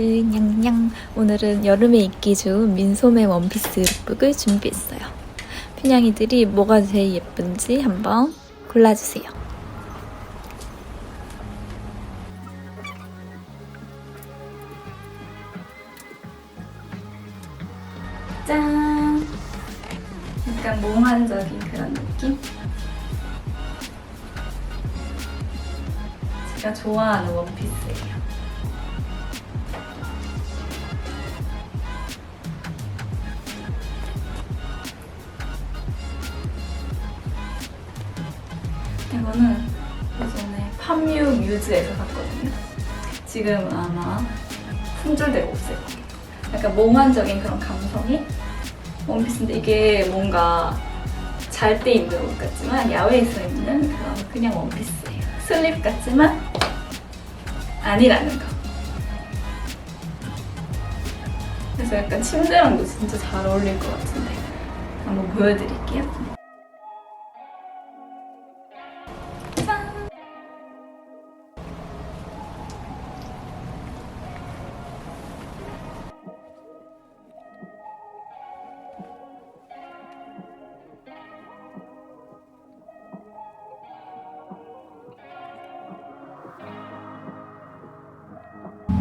친구들 냥냥 오늘은 여름에 입기 좋은 민소매 원피스 룩북을 준비했어요. 핀양이들이 뭐가 제일 예쁜지 한번 골라주세요. 짠! 약간 몽환적인 그런 느낌? 제가 좋아하는 원피스예요. 이거는 예전에 팜유 뮤즈에서 샀거든요. 지금은 아마 품절되고 없을 거예요. 약간 몽환적인 그런 감성이 원피스인데 이게 뭔가 잘 때 입는 옷 같지만 야외에서 입는 그런 그냥 원피스예요. 슬립 같지만 아니라는 거. 그래서 약간 침대랑도 진짜 잘 어울릴 것 같은데 한번 보여드릴게요.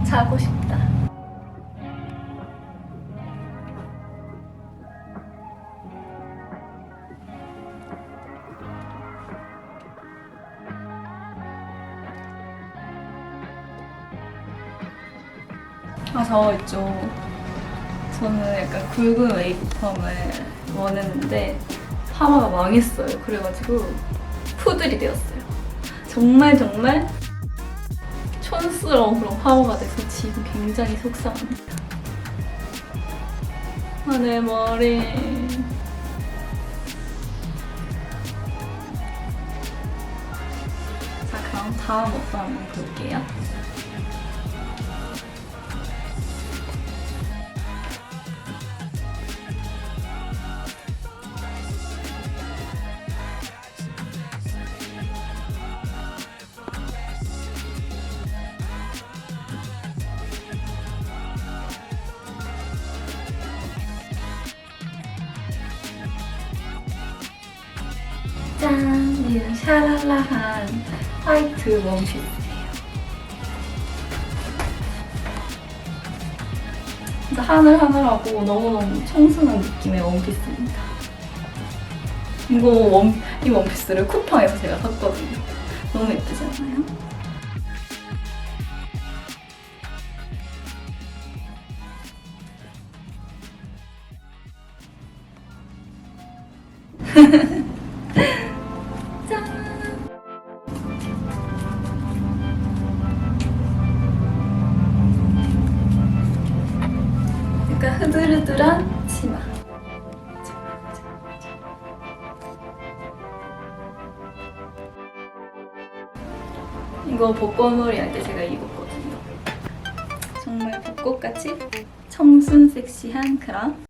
자고 싶다. 아, 저 있죠. 저는 약간 굵은 웨이브펌을 원했는데 파마가 망했어요. 그래가지고 푸들이 되었어요. 정말 정말 촌스러운 그런 파워가 돼서 지금 굉장히 속상합니다. 아, 내 머리. 자, 그럼 다음 옷도 한번 볼게요. 샤랄라한 화이트 원피스예요. 하늘하늘하고 너무너무 청순한 느낌의 원피스입니다. 이거 원, 이 원피스를 쿠팡에서 제가 샀거든요. 너무 예쁘지 않아요? 흐들흐들한 치마. 이거 벚꽃놀이 할 때 제가 입었거든요. 정말 벚꽃같이 청순 섹시한 그런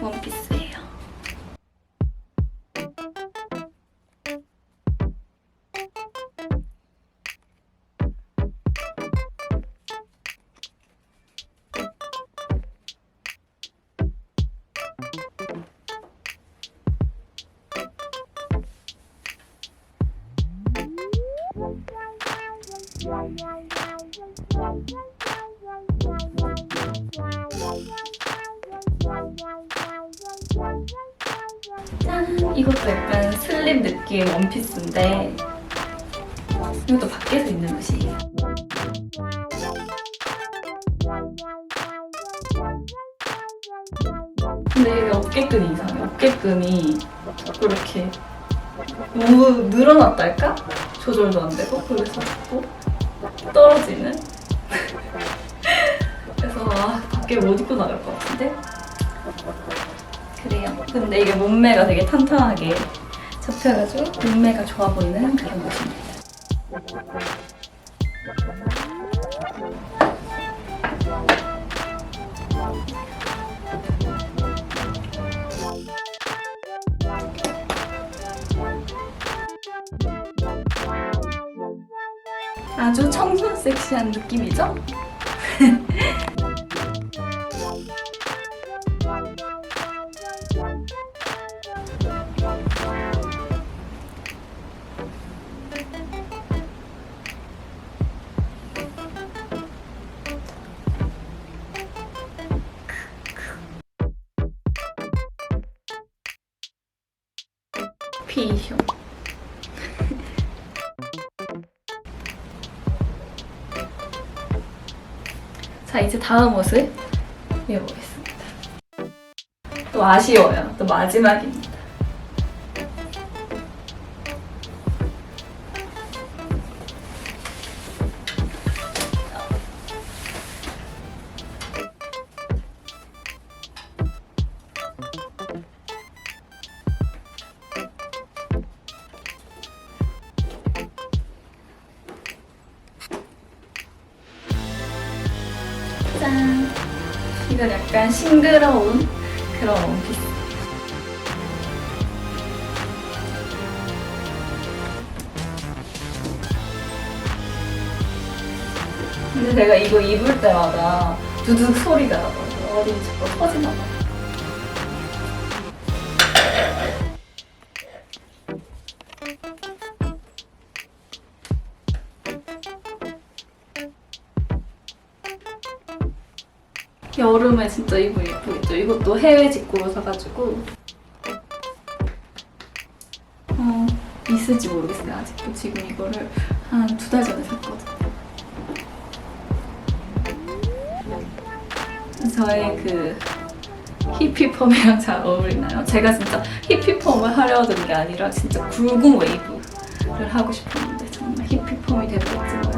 원피스 짠! 이것도 약간 슬립 느낌 원피스인데 이것도 밖에서 입는 옷이에요. 근데 이게 어깨끈이 이상해. 어깨끈이 이렇게 너무 늘어났달까? 조절도 안 되고 그래서 자꾸 떨어지는. 그래서 아 밖에 못 입고 나갈 것 같은데. 그래요. 근데 이게 몸매가 되게 탄탄하게 잡혀가지고 몸매가 좋아 보이는 그런 옷입니다. 아주 청순 섹시한 느낌이죠? 피쇼. 자, 이제 다음 옷을 입어보겠습니다. 또 아쉬워요. 또 마지막입니다. 짠! 이건 약간 싱그러운 그런 원피스. 근데 제가 이거 입을 때마다 두둑 소리가 나더라고요. 어디 자꾸 터지나 봐. 여름에 진짜 이거 예쁘겠죠? 이것도 해외 직구로 사가지고 어, 있을지 모르겠어요 아직도 지금 이거를 한 두 달 전에 샀거든요 저의 그 히피펌이랑 잘 어울리나요? 제가 진짜 히피펌을 하려던 게 아니라 진짜 굵은 웨이브를 하고 싶었는데 정말 히피펌이 되고 있지만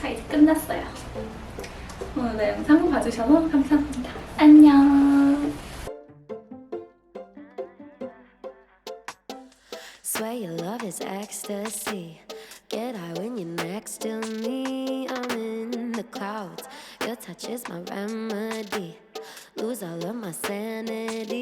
1차 이제 끝났어요. 오늘 영상 봐주셔서 감사합니다. 안녕! Sway your love is ecstasy. Get high when you're next to me. I'm in the clouds. Your touch is my remedy. Lose all of my sanity.